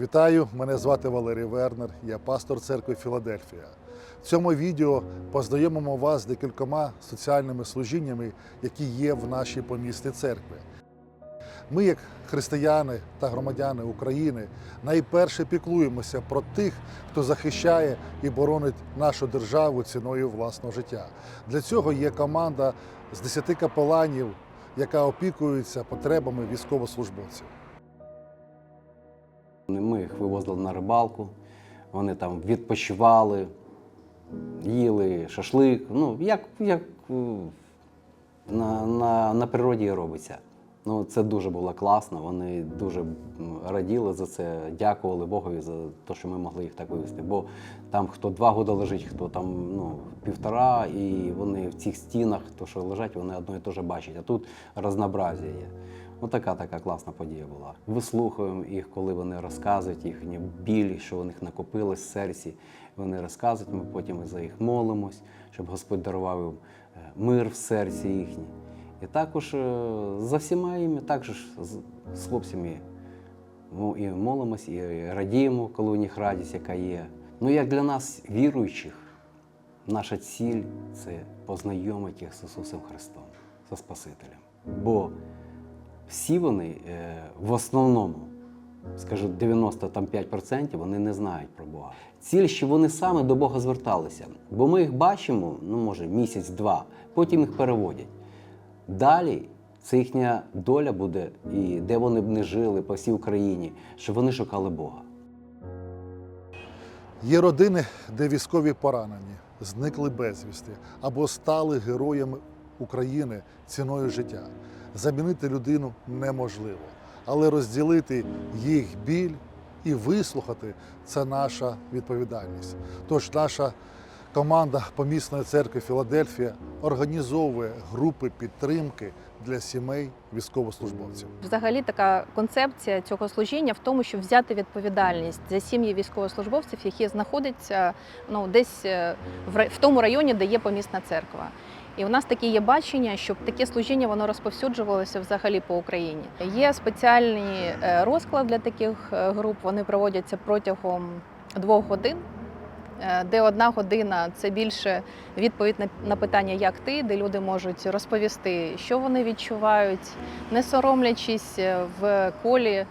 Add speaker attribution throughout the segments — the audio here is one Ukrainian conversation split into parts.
Speaker 1: Вітаю, мене звати Валерій Вернер, я пастор церкви Філадельфія. В цьому відео познайомимо вас з декількома соціальними служіннями, які є в нашій помісті церкви. Ми, як християни та громадяни України, найперше піклуємося про тих, хто захищає і боронить нашу державу ціною власного життя. Для цього є команда з 10 капеланів, яка опікується потребами військовослужбовців.
Speaker 2: Ми їх вивозили на рибалку, вони там відпочивали, їли шашлик. Ну, як, як е, на, на, на природі робиться. Ну, це дуже було класно. Вони дуже раділи за це, дякували Богові за те, що ми могли їх так вивезти. Бо там хто два роки лежить, хто там ну, півтора, і вони в цих стінах, то, що лежать, вони одно і те бачать. А тут разнообразія є. Ну, така класна подія була. Вислухаємо їх, коли вони розказують їхні білі, що у них накопилось в серці. Вони розказують, ми потім за їх молимось, щоб Господь дарував їм е, мир в серці їхній. І також е, за всіма їми, також з, хлопцями ну, і молимось, і радіємо, коли у них радість, яка є. Ну, як для нас, віруючих, наша ціль це познайомити їх з Ісусом Христом, з Спасителем. Бо всі вони е, в основному, скажу 95% вони не знають про Бога. Ціль, що вони саме до Бога зверталися. Бо ми їх бачимо, ну може, місяць-два, потім їх переводять. Далі це їхня доля буде, і де вони б не жили по всій Україні, щоб вони шукали Бога.
Speaker 1: Є родини, де військові поранені, зникли безвісти або стали героями України ціною життя. Замінити людину неможливо, але розділити їх біль і вислухати це наша відповідальність. Тож наша команда помісної церкви Філадельфія організовує групи підтримки для сімей військовослужбовців.
Speaker 3: Взагалі, така концепція цього служіння в тому, щоб взяти відповідальність за сім'ї військовослужбовців, які знаходяться ну десь е, в в тому районі, де є помісна церква. І у нас таке є бачення, щоб таке служіння воно розповсюджувалося взагалі по Україні. Є спеціальний е, розклад для таких е, груп. Вони проводяться протягом двох годин. е, Де одна година це більше відповідь на- питання, як ти, де люди можуть розповісти, що вони відчувають, не соромлячись в колі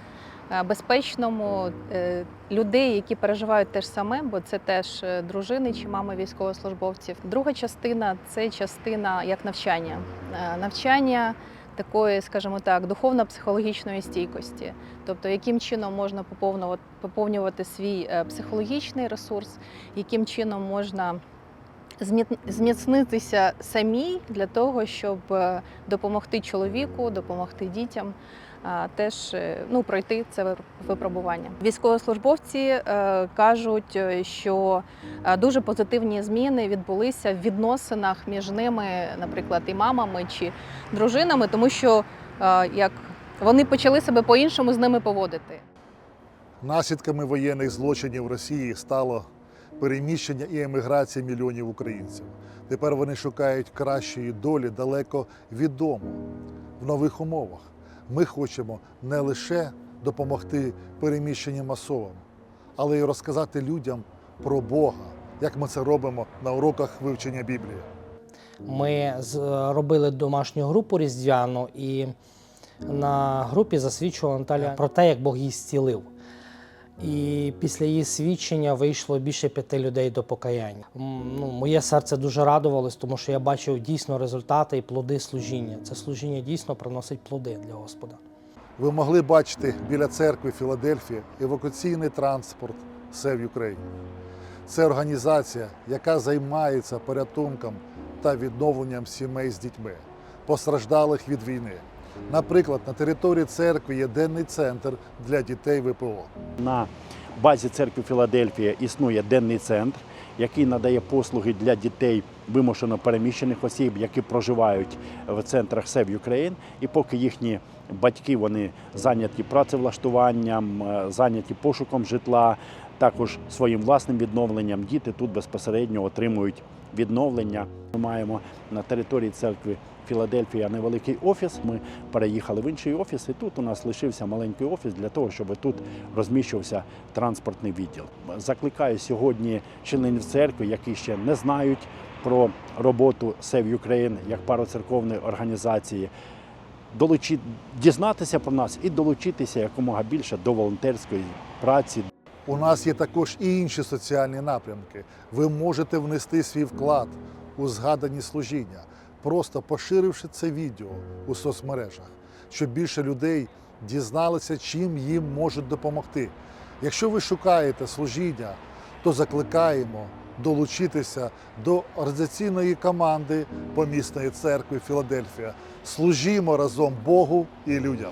Speaker 3: безпечному е, людей, які переживають те ж саме, бо це теж е, дружини чи мами військовослужбовців. Друга частина це частина як навчання. Е, Навчання такої, скажімо так, духовно-психологічної стійкості. Тобто, яким чином можна поповнювати, поповнювати свій е, психологічний ресурс, яким чином можна зміцнитися самій для того, щоб е, допомогти чоловіку, допомогти дітям. Теж е, ну, пройти це випробування. Військовослужбовці е, кажуть, е, що дуже позитивні зміни відбулися в відносинах між ними, наприклад, і мамами чи дружинами, тому що як вони почали себе по-іншому з ними поводити.
Speaker 1: Наслідками воєнних злочинів Росії стало переміщення і еміграція мільйонів українців. Тепер вони шукають кращої долі далеко від дому, в нових умовах. Ми хочемо не лише допомогти переміщенням особам, але й розказати людям про Бога, як ми це робимо на уроках вивчення Біблії.
Speaker 4: Ми зробили робили домашню групу різдвяну, і на групі засвідчувала Наталя про те, як Бог її зцілив. І після її свідчення вийшло більше п'яти людей до покаяння. Ну, моє серце дуже радувалось, тому що я бачив дійсно результати і плоди служіння. Це служіння дійсно приносить плоди для Господа.
Speaker 1: Ви могли бачити біля церкви Філадельфія евакуаційний транспорт Save Ukraine. Це організація, яка займається порятунком та відновленням сімей з дітьми, постраждалих від війни. Наприклад, на території церкви є денний центр для дітей ВПО.
Speaker 5: На базі церкви Філадельфія існує денний центр, який надає послуги для дітей вимушено переміщених осіб, які проживають в центрах Save Ukraine. І поки їхні батьки вони зайняті працевлаштуванням, е, зайняті пошуком житла, також своїм власним відновленням. Діти тут безпосередньо отримують відновлення. Ми маємо на території церкви Філадельфія невеликий офіс. Ми переїхали в інший офіс, і тут у нас лишився маленький офіс для того, щоб тут розміщувався транспортний відділ. Закликаю сьогодні членів церкви, які ще не знають про роботу Save Ukraine як пароцерковної організації. Долучи... дізнатися про нас і долучитися якомога більше до волонтерської праці,
Speaker 1: У нас є також і інші соціальні напрямки. Ви можете внести свій вклад у згадані служіння, просто поширивши це відео у соцмережах, щоб більше людей дізналися, чим їм можуть допомогти. Якщо ви шукаєте служіння, то закликаємо долучитися до організаційної команди помісної церкви Філадельфія. Служімо разом Богу і людям.